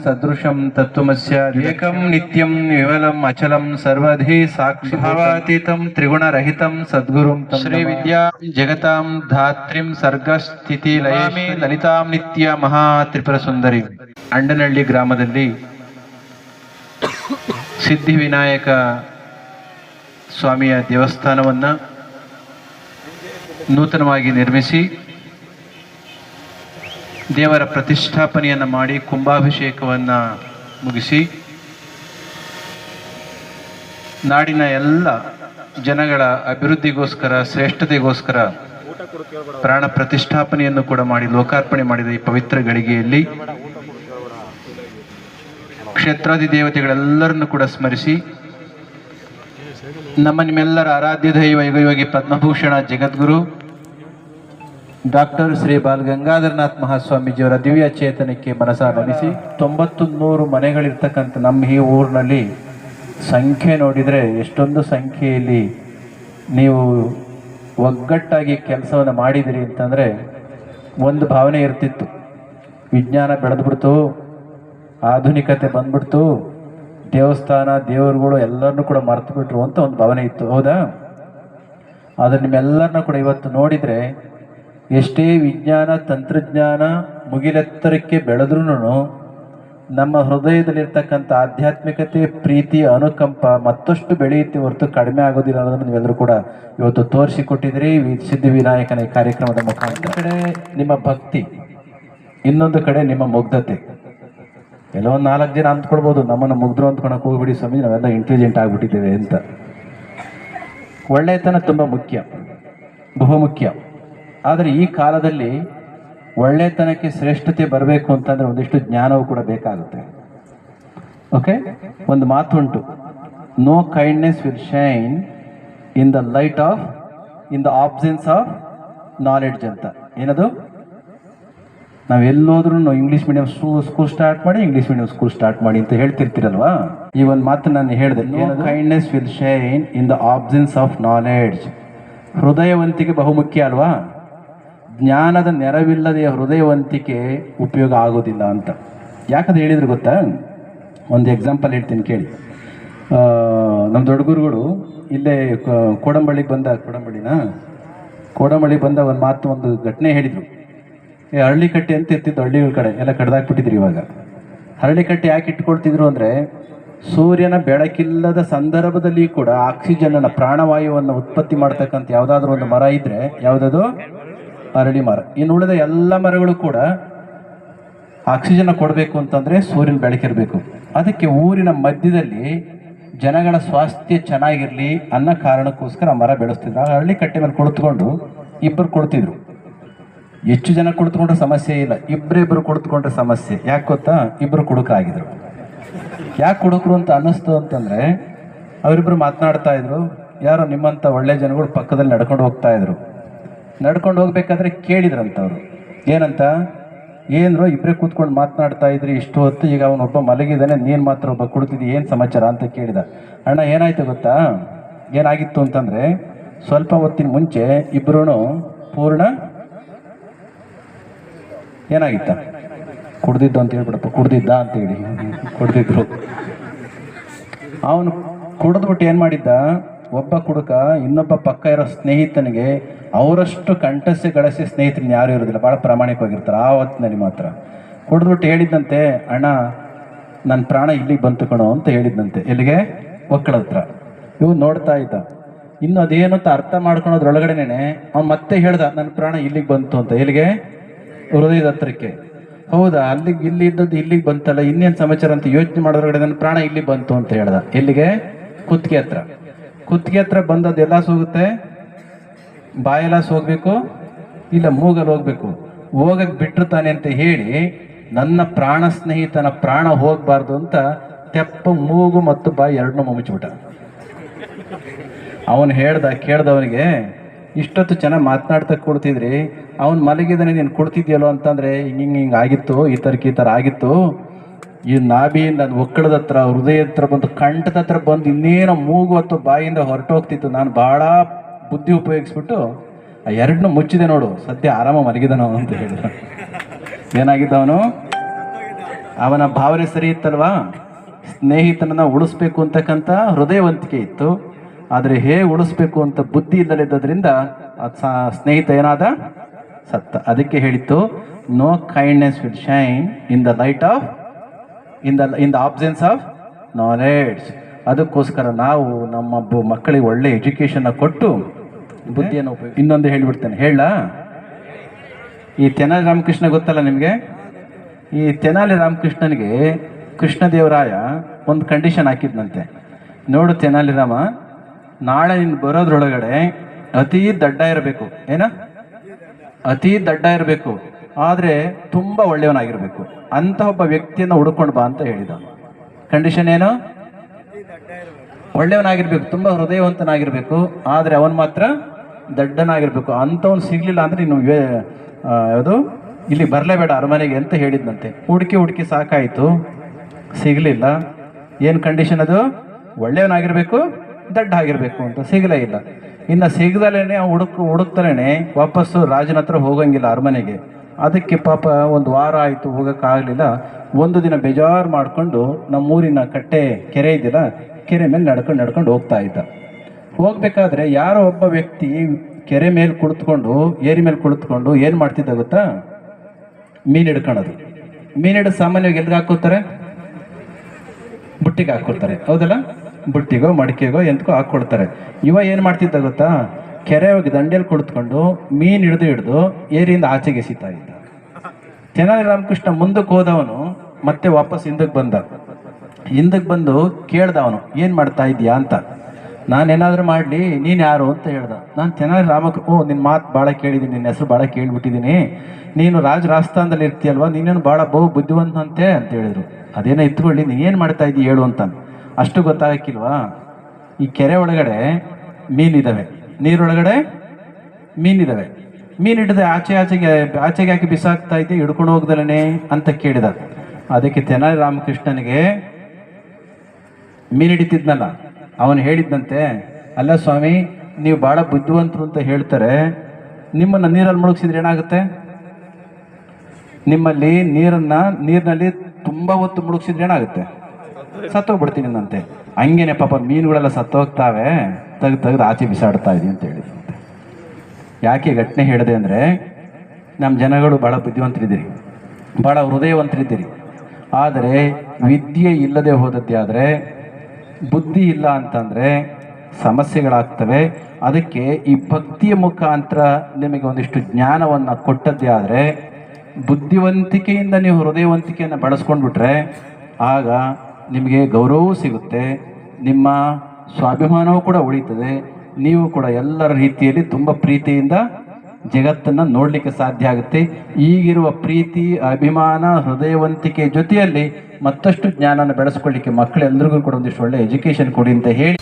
ಸದೃಶಂ ತತ್ವಮಸ್ಯ ಏಕಂ ನಿತ್ಯಂ ವಿವಲಂ ಅಚಲಂ ಸರ್ವಧಿ ಸಾಕ್ಷಿಭಾವಾತೀತಂ ತ್ರಿಗುಣರಹಿತಂ ಸದ್ಗುರುಂ ಶ್ರೀ ವಿದ್ಯಾಂ ಜಗತಾಂ ಧಾತ್ರಿಂ ಸರ್ಗಸ್ಥಿತಿ ಲಯಾಮಿ ಲಲಿತಾಂ ನಿತ್ಯ ಮಹಾ ತ್ರಿಪುರ ಸುಂದರಿ ಅಂಡನಹಳ್ಳಿ ಗ್ರಾಮದಲ್ಲಿ ಸಿದ್ಧಿವಿನಾಯಕ ಸ್ವಾಮಿಯ ದೇವಸ್ಥಾನವನ್ನ ನೂತನವಾಗಿ ನಿರ್ಮಿಸಿ ದೇವರ ಪ್ರತಿಷ್ಠಾಪನೆಯನ್ನು ಮಾಡಿ ಕುಂಭಾಭಿಷೇಕವನ್ನು ಮುಗಿಸಿ, ನಾಡಿನ ಎಲ್ಲ ಜನಗಳ ಅಭಿವೃದ್ಧಿಗೋಸ್ಕರ, ಶ್ರೇಷ್ಠತೆಗೋಸ್ಕರ ಪ್ರಾಣ ಪ್ರತಿಷ್ಠಾಪನೆಯನ್ನು ಕೂಡ ಮಾಡಿ ಲೋಕಾರ್ಪಣೆ ಮಾಡಿದ ಈ ಪವಿತ್ರ ಗಳಿಗೆಯಲ್ಲಿ ಕ್ಷೇತ್ರಾದಿ ದೇವತೆಗಳೆಲ್ಲರನ್ನು ಕೂಡ ಸ್ಮರಿಸಿ, ನಮ್ಮ ನಿಮ್ಮೆಲ್ಲರ ಆರಾಧ್ಯ ದೈವ ಯುಗಯೋಗಿ ಪದ್ಮಭೂಷಣ ಜಗದ್ಗುರು ಡಾಕ್ಟರ್ ಶ್ರೀ ಬಾಲ್ ಗಂಗಾಧರನಾಥ್ ಮಹಾಸ್ವಾಮೀಜಿಯವರ ದಿವ್ಯ ಚೇತನಕ್ಕೆ ಮನಸಾಡನಿಸಿ ತೊಂಬತ್ತು ನೂರು ಮನೆಗಳಿರ್ತಕ್ಕಂಥ ನಮ್ಮ ಈ ಊರಿನಲ್ಲಿ ಸಂಖ್ಯೆ ನೋಡಿದರೆ ಎಷ್ಟೊಂದು ಸಂಖ್ಯೆಯಲ್ಲಿ ನೀವು ಒಗ್ಗಟ್ಟಾಗಿ ಕೆಲಸವನ್ನು ಮಾಡಿದಿರಿ ಅಂತಂದರೆ ಒಂದು ಭಾವನೆ ಇರ್ತಿತ್ತು. ವಿಜ್ಞಾನ ಬೆಳೆದ್ಬಿಡ್ತು, ಆಧುನಿಕತೆ ಬಂದ್ಬಿಡ್ತು, ದೇವಸ್ಥಾನ, ದೇವರುಗಳು ಎಲ್ಲರನ್ನೂ ಕೂಡ ಮರ್ತು ಬಿಟ್ರು ಅಂತ ಒಂದು ಭಾವನೆ ಇತ್ತು. ಹೌದಾ? ಆದರೆ ನಿಮ್ಮೆಲ್ಲರನ್ನ ಕೂಡ ಇವತ್ತು ನೋಡಿದರೆ ಎಷ್ಟೇ ವಿಜ್ಞಾನ, ತಂತ್ರಜ್ಞಾನ ಮುಗಿಲೆತ್ತರಕ್ಕೆ ಬೆಳೆದ್ರೂ ನಮ್ಮ ಹೃದಯದಲ್ಲಿರ್ತಕ್ಕಂಥ ಆಧ್ಯಾತ್ಮಿಕತೆ, ಪ್ರೀತಿ, ಅನುಕಂಪ ಮತ್ತಷ್ಟು ಬೆಳೆಯುತ್ತೆ ಹೊರತು ಕಡಿಮೆ ಆಗೋದಿಲ್ಲ ಅನ್ನೋದನ್ನು ನೀವೆಲ್ಲರೂ ಕೂಡ ಇವತ್ತು ತೋರಿಸಿಕೊಟ್ಟಿದ್ದೀರಿ. ವಿ. ಸಿದ್ಧಿ ವಿನಾಯಕನ ಈ ಕಾರ್ಯಕ್ರಮದ ಮುಖಾಂತರ. ಕಡೆ ನಿಮ್ಮ ಭಕ್ತಿ, ಇನ್ನೊಂದು ಕಡೆ ನಿಮ್ಮ ಮುಗ್ಧತೆ. ಎಲ್ಲೋ ಒಂದು ನಾಲ್ಕು ಜನ ಅಂದ್ಕೊಳ್ಬೋದು ನಮ್ಮನ್ನು ಮುಗ್ಧರು ಅಂದ್ಕೊಳಕ್ಕೆ ಹೋಗ್ಬಿಡಿ ಸ್ವಾಮಿ ನಾವೆಲ್ಲ ಇಂಟೆಲಿಜೆಂಟ್ ಆಗಿಬಿಟ್ಟಿದ್ದೇವೆ ಅಂತ. ಒಳ್ಳೆಯತನ ತುಂಬ ಮುಖ್ಯ, ಬಹುಮುಖ್ಯ. ಆದರೆ ಈ ಕಾಲದಲ್ಲಿ ಒಳ್ಳೆತನಕ್ಕೆ ಶ್ರೇಷ್ಠತೆ ಬರಬೇಕು ಅಂತಂದ್ರೆ ಒಂದಿಷ್ಟು ಜ್ಞಾನವೂ ಕೂಡ ಬೇಕಾಗುತ್ತೆ. ಓಕೆ ಒಂದು ಮಾತು ಉಂಟು no kindness will shine in the light of in the absence of knowledge ಅಂತ. ಏನದು? ನಾವು ಎಲ್ಲೋದ್ರೂ ಇಂಗ್ಲೀಷ್ ಮೀಡಿಯಂ ಸ್ಕೂಲ್ ಸ್ಟಾರ್ಟ್ ಮಾಡಿ ಇಂಗ್ಲೀಷ್ ಮೀಡಿಯಂ ಸ್ಕೂಲ್ ಸ್ಟಾರ್ಟ್ ಮಾಡಿ ಅಂತ ಹೇಳ್ತಿರ್ತೀರಲ್ವಾ? ಈ ಒಂದು ಮಾತು ನಾನು ಹೇಳಿದೆ. Kindness will shine in the absence of knowledge ಹೃದಯವಂತಿಕೆ ಬಹುಮುಖ್ಯ ಅಲ್ವಾ? ಜ್ಞಾನದ ನೆರವಿಲ್ಲದೆಯ ಹೃದಯವಂತಿಕೆ ಉಪಯೋಗ ಆಗೋದಿಲ್ಲ ಅಂತ. ಯಾಕಂತ ಹೇಳಿದ್ರು ಗೊತ್ತಾ? ಒಂದು ಎಕ್ಸಾಂಪಲ್ ಹೇಳ್ತೀನಿ ಕೇಳಿ. ನಮ್ಮ ದೊಡ್ಡ ಗುರುಗಳು ಇಲ್ಲೇ ಕೋಡಂಬಳ್ಳಿಗೆ ಬಂದ, ಕೋಡಂಬಳ್ಳಿನ? ಕೋಡಂಬಳ್ಳಿಗೆ ಬಂದ ಒಂದು ಮಾತು, ಒಂದು ಘಟನೆ ಹೇಳಿದರು. ಏ ಹಳ್ಳಿ ಕಟ್ಟೆ ಅಂತ ಇರ್ತಿದ್ದು ಹಳ್ಳಿಗಳ ಕಡೆ, ಎಲ್ಲ ಕಡ್ದಾಕ್ಬಿಟ್ಟಿದ್ರು ಇವಾಗ. ಹರಳಿ ಕಟ್ಟೆ ಯಾಕೆ ಇಟ್ಕೊಳ್ತಿದ್ರು ಅಂದರೆ, ಸೂರ್ಯನ ಬೆಳಕಿಲ್ಲದ ಸಂದರ್ಭದಲ್ಲಿ ಕೂಡ ಆಕ್ಸಿಜನ್ನ ಪ್ರಾಣವಾಯುವನ್ನು ಉತ್ಪತ್ತಿ ಮಾಡ್ತಕ್ಕಂಥ ಯಾವುದಾದ್ರೂ ಒಂದು ಮರ ಇದ್ದರೆ ಯಾವುದದು? ಅರಳಿ ಮರ. ಇನ್ನು ಉಳಿದ ಎಲ್ಲ ಮರಗಳು ಕೂಡ ಆಕ್ಸಿಜನ್ ಕೊಡಬೇಕು ಅಂತಂದರೆ ಸೂರ್ಯನ ಬೆಳಕಿರಬೇಕು. ಅದಕ್ಕೆ ಊರಿನ ಮಧ್ಯದಲ್ಲಿ ಜನಗಳ ಸ್ವಾಸ್ಥ್ಯ ಚೆನ್ನಾಗಿರಲಿ ಅನ್ನೋ ಕಾರಣಕ್ಕೋಸ್ಕರ ಆ ಮರ ಬೆಳೆಸ್ತಿದ್ರು. ಆ ಹಳ್ಳಿ ಕಟ್ಟೆ ಮೇಲೆ ಕುಳಿತುಕೊಂಡು ಇಬ್ಬರು ಕೊಡ್ತಿದ್ರು. ಹೆಚ್ಚು ಜನ ಕುಳಿತುಕೊಂಡ್ರೆ ಸಮಸ್ಯೆ ಇಲ್ಲ. ಇಬ್ಬರಿಬ್ಬರು ಕುಳಿತುಕೊಂಡ್ರೆ ಸಮಸ್ಯೆ. ಯಾಕೆ ಗೊತ್ತಾ? ಇಬ್ಬರು ಕುಡುಕರಾಗಿದ್ರು. ಯಾಕೆ ಕುಡುಕರು ಅಂತ ಅನ್ನಿಸ್ತು ಅಂತಂದರೆ ಅವರಿಬ್ಬರು ಮಾತನಾಡ್ತಾ ಇದ್ರು. ಯಾರೋ ನಿಮ್ಮಂಥ ಒಳ್ಳೆ ಜನಗಳು ಪಕ್ಕದಲ್ಲಿ ನಡ್ಕೊಂಡು ಹೋಗ್ತಾ ಇದ್ರು. ನಡ್ಕೊಂಡು ಹೋಗ್ಬೇಕಾದ್ರೆ ಕೇಳಿದ್ರಂತ ಅವರು ಏನಂತ? ಏನ್ರೋ ಇಬ್ಬರೇ ಕೂತ್ಕೊಂಡು ಮಾತನಾಡ್ತಾ ಇದ್ರಿ, ಇಷ್ಟು ಹೊತ್ತು ಈಗ ಅವನೊಬ್ಬ ಮಲಗಿದ್ದಾನೆ, ನೀನು ಮಾತ್ರ ಒಬ್ಬ ಕುಡಿತಿದ್ದಿ ಏನು ಸಮಾಚಾರ ಅಂತ ಕೇಳಿದ. ಅಣ್ಣ, ಏನಾಯ್ತು ಗೊತ್ತಾ? ಏನಾಗಿತ್ತು ಅಂತಂದ್ರೆ, ಸ್ವಲ್ಪ ಹೊತ್ತಿನ ಮುಂಚೆ ಇಬ್ಬರೂ ಪೂರ್ಣ ಏನಾಗಿತ್ತ? ಕುಡ್ದಿದ್ದು ಅಂತ ಹೇಳ್ಬಿಡಪ್ಪ, ಕುಡ್ದಿದ್ದ ಅಂತ ಹೇಳಿ. ಕುಡ್ದಿದ್ರು. ಅವನು ಕುಡಿದ್ಬಿಟ್ಟು ಏನು ಮಾಡಿದ್ದ? ಒಬ್ಬ ಕುಡುಕ ಇನ್ನೊಬ್ಬ ಪಕ್ಕ ಇರೋ ಸ್ನೇಹಿತನಿಗೆ ಅವರಷ್ಟು ಕಂಠಸ್ಯ ಗಳಸ್ಯ ಸ್ನೇಹಿತರನ್ನ ಯಾರು ಇರೋದಿಲ್ಲ. ಭಾಳ ಪ್ರಾಮಾಣಿಕವಾಗಿರ್ತಾರೆ ಆ ಹೊತ್ತಿನಲ್ಲಿ ಮಾತ್ರ. ಕುಡಿದ್ಬಿಟ್ಟು ಹೇಳಿದ್ದಂತೆ ಅಣ್ಣ ನನ್ನ ಪ್ರಾಣ ಇಲ್ಲಿಗೆ ಬಂತು ಕಣೋ ಅಂತ ಹೇಳಿದ್ದಂತೆ ಎಲ್ಲಿಗೆ? ಒಕ್ಕಳ ಹತ್ರ. ಇವು ನೋಡ್ತಾ ಇದ್ದ. ಇನ್ನು ಅದೇನು ಅಂತ ಅರ್ಥ ಮಾಡ್ಕೊಳೋದ್ರೊಳಗಡೆನೆ ಅವ್ನು ಮತ್ತೆ ಹೇಳ್ದ ನನ್ನ ಪ್ರಾಣ ಇಲ್ಲಿಗೆ ಬಂತು ಅಂತ. ಎಲ್ಲಿಗೆ? ಹೃದಯದ ಹತ್ರಕ್ಕೆ. ಹೌದಾ? ಅಲ್ಲಿಗೆ, ಇಲ್ಲಿ ಇದ್ದದ್ದು ಇಲ್ಲಿಗೆ ಬಂತಲ್ಲ, ಇನ್ನೇನು ಸಮಾಚಾರ ಅಂತ ಯೋಚನೆ ಮಾಡೋದ್ರೊಳಗಡೆ ನನ್ನ ಪ್ರಾಣ ಇಲ್ಲಿ ಬಂತು ಅಂತ ಹೇಳ್ದ. ಎಲ್ಲಿಗೆ? ಕುತ್ತಿಗೆ ಹತ್ರ. ಕುತ್ತಿಗೆ ಹತ್ರ ಬಂದದ್ದು ಎಲ್ಲ ಹೋಗುತ್ತೆ ಬಾಯೆಲ್ಲ ಹೋಗಬೇಕು ಇಲ್ಲ ಮೂಗಲ್ಲಿ ಹೋಗ್ಬೇಕು? ಹೋಗಕ್ಕೆ ಬಿಟ್ಟಿರ್ತಾನೆ ಅಂತ ಹೇಳಿ ನನ್ನ ಪ್ರಾಣ ಸ್ನೇಹಿತನ ಪ್ರಾಣ ಹೋಗಬಾರ್ದು ಅಂತ ತೆಪ್ಪ ಮೂಗು ಮತ್ತು ಬಾಯಿ ಎರಡನ್ನೂ ಮುಚ್ಚಿಬಿಟ್ಟ. ಅವನು ಹೇಳ್ದ, ಕೇಳ್ದವನಿಗೆ, ಇಷ್ಟೊತ್ತು ಚೆನ್ನಾಗಿ ಮಾತನಾಡ್ತಾ ಕೊಡ್ತಿದ್ರಿ, ಅವನು ಮಲಗಿದನೇ ನೀನು ಕೊಡ್ತಿದ್ಯಲ್ಲೋ ಅಂತಂದ್ರೆ, ಹಿಂಗೆ ಹಿಂಗೆ ಹಿಂಗೆ ಆಗಿತ್ತು, ಈ ಥರಕ್ಕೆ ಈ ಥರ ಆಗಿತ್ತು. ಈ ನಾಭಿಯಿಂದ ಅದು ಒಕ್ಕಳದ ಹತ್ರ, ಹೃದಯದ ಹತ್ರ ಬಂದು, ಕಂಠದ ಹತ್ರ ಬಂದು ಇನ್ನೇನೋ ಮೂಗು ಅಥವಾ ಬಾಯಿಂದ ಹೊರಟೋಗ್ತಿತ್ತು. ನಾನು ಭಾಳ ಬುದ್ಧಿ ಉಪಯೋಗಿಸ್ಬಿಟ್ಟು ಆ ಎರಡನ್ನೂ ಮುಚ್ಚಿದೆ ನೋಡು ಸದ್ಯ ಆರಾಮ ಮಲಗಿದನು ಅಂತ ಹೇಳಿದ ಏನಾಗಿದ್ದ ಅವನು? ಅವನ ಭಾವನೆ ಸರಿ ಇತ್ತಲ್ವಾ? ಸ್ನೇಹಿತನನ್ನ ಉಳಿಸ್ಬೇಕು ಅಂತಕ್ಕಂಥ ಹೃದಯವಂತಿಕೆ ಇತ್ತು. ಆದರೆ ಹೇಗೆ ಉಳಿಸ್ಬೇಕು ಅಂತ ಬುದ್ಧಿ ಇಲ್ಲದಿದ್ದರಿಂದ ಸ್ನೇಹಿತ ಏನಾದ? ಸತ್ತ. ಅದಕ್ಕೆ ಹೇಳಿತ್ತು no kindness will shine in the light of in the in the absence of knowledge ಅದಕ್ಕೋಸ್ಕರ ನಾವು ನಮ್ಮ ಮಕ್ಕಳಿಗೆ ಒಳ್ಳೆ ಎಜುಕೇಶನ್ ಕೊಟ್ಟು ಬುದ್ಧಿಯನ್ನು ಉಪಯೋಗ ಇನ್ನೊಂದು ಹೇಳಿಬಿಡ್ತೇನೆ. ಹೇಳ ಈ ತೆನಾಲಿ ರಾಮಕೃಷ್ಣ ಗೊತ್ತಲ್ಲ ನಿಮಗೆ? ಈ ತೆನಾಲಿ ರಾಮಕೃಷ್ಣನಿಗೆ ಕೃಷ್ಣದೇವರಾಯ ಒಂದು ಕಂಡೀಷನ್ ಹಾಕಿದ್ನಂತೆ. ನೋಡು ತೆನಾಲಿ ರಾಮ, ನಾಳೆ ನೀನು ಬರೋದ್ರೊಳಗಡೆ ಅತಿ ದಡ್ಡ ಇರಬೇಕು. ಏನ? ಅತಿ ದಡ್ಡ ಇರಬೇಕು. ಆದರೆ ತುಂಬ ಒಳ್ಳೆಯವನಾಗಿರಬೇಕು. ಅಂತ ಒಬ್ಬ ವ್ಯಕ್ತಿಯನ್ನು ಹುಡುಕೊಂಡು ಬಾ ಅಂತ ಹೇಳಿದ. ಕಂಡೀಷನ್ ಏನು? ಒಳ್ಳೆಯವನಾಗಿರ್ಬೇಕು. ತುಂಬ ಹೃದಯವಂತನಾಗಿರ್ಬೇಕು. ಆದರೆ ಅವನು ಮಾತ್ರ ದಡ್ಡನಾಗಿರ್ಬೇಕು. ಅಂಥವ್ನು ಸಿಗ್ಲಿಲ್ಲ ಅಂದ್ರೆ ನೀನು ವೇ- ಯಾವುದು? ಇಲ್ಲಿ ಬರಲೇಬೇಡ ಅರಮನೆಗೆ ಅಂತ ಹೇಳಿದ್ನಂತೆ. ಹುಡುಕಿ ಹುಡುಕಿ ಸಾಕಾಯಿತು. ಸಿಗಲಿಲ್ಲ. ಏನು ಕಂಡೀಷನ್ ಅದು? ಒಳ್ಳೆಯವನಾಗಿರಬೇಕು ದಡ್ಡ ಆಗಿರಬೇಕು ಅಂತ. ಸಿಗಲೇ ಇಲ್ಲ. ಇನ್ನು ಸಿಗ್ದಲೇನೆ ಹುಡುಕ್ ಹುಡುಕ್ತಲೇ ವಾಪಸ್ಸು ರಾಜನ ಹತ್ರ ಹೋಗಂಗಿಲ್ಲ ಅರಮನೆಗೆ. ಅದಕ್ಕೆ ಪಾಪ ಒಂದು ವಾರ ಆಯಿತು ಹೋಗೋಕ್ಕಾಗಲಿಲ್ಲ ಒಂದು ದಿನ ಬೇಜಾರು ಮಾಡಿಕೊಂಡು ನಮ್ಮೂರಿನ ಕಟ್ಟೆ ಕೆರೆ ಇದ್ದಿಲ್ಲ ಕೆರೆ ಮೇಲೆ ನಡ್ಕೊಂಡು ನಡ್ಕೊಂಡು ಹೋಗ್ತಾ ಇದ್ದ. ಹೋಗ್ಬೇಕಾದ್ರೆ ಯಾರೋ ಒಬ್ಬ ವ್ಯಕ್ತಿ ಕೆರೆ ಮೇಲೆ ಕುಳಿತುಕೊಂಡು, ಏರಿ ಮೇಲೆ ಕುಳಿತುಕೊಂಡು ಏನು ಮಾಡ್ತಿದ್ದ ಗೊತ್ತಾ? ಮೀನು ಹಿಡ್ಕೊಳೋದು ಮೀನು ಹಿಡಿದು ಸಾಮಾನ್ಯವಾಗಿ ಎಲ್ರಿಗೆ ಹಾಕೋತಾರೆ ಬುಟ್ಟಿಗೆ ಹಾಕೊಳ್ತಾರೆ ಹೌದಲ್ಲ? ಬುಟ್ಟಿಗೋ, ಮಡಿಕೆಗೋ ಎಂತಕೋ ಹಾಕೊಳ್ತಾರೆ ಇವ ಏನು ಮಾಡ್ತಿದ್ದ ಗೊತ್ತಾ? ಕೆರೆ ಹೋಗಿ ದಂಡೆಯಲ್ಲಿ ಕುಳಿತುಕೊಂಡು ಮೀನು ಹಿಡಿದು ಹಿಡಿದು ಏರಿಯಿಂದ ಆಚೆಗೆ ಎಸಿತಾ ಇದ್ದ. ತೆನಾಲಿ ರಾಮಕೃಷ್ಣ ಮುಂದಕ್ಕೆ ಹೋದವನು, ಮತ್ತೆ ವಾಪಸ್ ಹಿಂದಕ್ಕೆ ಬಂದ. ಹಿಂದಕ್ಕೆ ಬಂದು ಕೇಳ್ದ ಅವನು, ಏನು ಮಾಡ್ತಾ ಇದೀಯಾ ಅಂತ. ನಾನೇನಾದರೂ ಮಾಡಲಿ, ನೀನು ಯಾರು ಅಂತ ಹೇಳ್ದೆ. ನಾನು ತೆನಾಲಿ ರಾಮಕ್, ಓ ನಿನ್ನ ಮಾತು ಭಾಳ ಕೇಳಿದ್ದೀನಿ ನಿನ್ನ ಹೆಸರು ಭಾಳ ಕೇಳಿಬಿಟ್ಟಿದ್ದೀನಿ ನೀನು ರಾಜ ರಾಜಸ್ಥಾನದಲ್ಲಿ ಇರ್ತೀಯಲ್ವ, ನೀನೇನು ಭಾಳ ಬಹು ಬುದ್ಧಿವಂತಂತೆ ಅಂತ ಹೇಳಿದರು. ಅದೇನೋ ಎತ್ಕೊಳ್ಳಿ ನೀನು ಏನು ಮಾಡ್ತಾ ಇದ್ದೀ ಹೇಳು ಅಂತ ಅಷ್ಟು ಗೊತ್ತಾಗಕ್ಕಿಲ್ವಾ? ಈ ಕೆರೆ ಒಳಗಡೆ ಮೀನಿದ್ದಾವೆ ನೀರೊಳಗಡೆ ಮೀನಿದ್ದಾವೆ ಮೀನು ಹಿಡಿದ ಆಚೆ ಆಚೆಗೆ ಆಚೆಗೆ ಹಾಕಿ ಬಿಸಾಕ್ತಾ ಇದ್ದೆ, ಹಿಡ್ಕೊಂಡು ಹೋಗ್ದಲೇ ಅಂತ ಕೇಳಿದ. ಅದಕ್ಕೆ ತೆನಾಲಿ ರಾಮಕೃಷ್ಣನಿಗೆ ಮೀನು ಹಿಡಿತಿದ್ನಲ್ಲ. ಅವನು ಹೇಳಿದ್ದಂತೆ, ಅಲ್ಲ ಸ್ವಾಮಿ, ನೀವು ಭಾಳ ಬುದ್ಧಿವಂತರು ಅಂತ ಹೇಳ್ತಾರೆ, ನಿಮ್ಮನ್ನು ನೀರಲ್ಲಿ ಮುಳುಗಿಸಿದ್ರೆ ಏನಾಗುತ್ತೆ? ನಿಮ್ಮಲ್ಲಿ ನೀರನ್ನ, ನೀರಿನಲ್ಲಿ ತುಂಬಾ ಹೊತ್ತು ಮುಳುಗಿಸಿದ್ರೆ ಏನಾಗುತ್ತೆ? ಸತ್ತೋಗ್ಬಿಡ್ತೀನಿ ನಂತೆ ಹಂಗೇನೆ ಪಾಪ ಮೀನುಗಳೆಲ್ಲ ಸತ್ತೋಗ್ತಾವೆ, ತೆಗ್ದು ತೆಗ್ದು ಆಚೆ ಬಿಸಾಡ್ತಾ ಇದೀನಿ ಅಂತ ಹೇಳಿದಂತೆ ಯಾಕೆ ಘಟನೆ ಹೇಳಿದೆ ಅಂದರೆ ನಮ್ಮ ಜನಗಳು ಭಾಳ ಬುದ್ಧಿವಂತರಿದ್ದೀರಿ ಭಾಳ ಹೃದಯವಂತರಿದ್ದೀರಿ. ಆದರೆ ವಿದ್ಯೆ ಇಲ್ಲದೆ ಹೋದದ್ದೇ ಆದರೆ ಬುದ್ಧಿ ಇಲ್ಲ ಅಂತಂದರೆ ಸಮಸ್ಯೆಗಳಾಗ್ತವೆ. ಅದಕ್ಕೆ ಈ ಭಕ್ತಿಯ ಮುಖಾಂತರ ನಿಮಗೆ ಒಂದಿಷ್ಟು ಜ್ಞಾನವನ್ನು ಕೊಟ್ಟದ್ದೇ ಆದರೆ ಬುದ್ಧಿವಂತಿಕೆಯಿಂದ ನೀವು ಹೃದಯವಂತಿಕೆಯನ್ನು ಬಳಸ್ಕೊಂಡ್ಬಿಟ್ರೆ ಆಗ ನಿಮಗೆ ಗೌರವವೂ ಸಿಗುತ್ತೆ, ನಿಮ್ಮ ಸ್ವಾಭಿಮಾನವೂ ಕೂಡ ಉಳಿತದೆ, ನೀವು ಕೂಡ ಎಲ್ಲರ ರೀತಿಯಲ್ಲಿ ತುಂಬ ಪ್ರೀತಿಯಿಂದ ಜಗತ್ತನ್ನು ನೋಡಲಿಕ್ಕೆ ಸಾಧ್ಯ ಆಗುತ್ತೆ. ಈಗಿರುವ ಪ್ರೀತಿ, ಅಭಿಮಾನ, ಹೃದಯವಂತಿಕೆ ಜೊತೆಯಲ್ಲಿ ಮತ್ತಷ್ಟು ಜ್ಞಾನನ ಬೆಳೆಸ್ಕೊಳ್ಳಿಕ್ಕೆ ಮಕ್ಕಳೆಲ್ಲರಿಗೂ ಕೂಡ ಒಂದಿಷ್ಟು ಒಳ್ಳೆ ಎಜುಕೇಶನ್ ಕೊಡಿ ಅಂತ ಹೇಳಿ.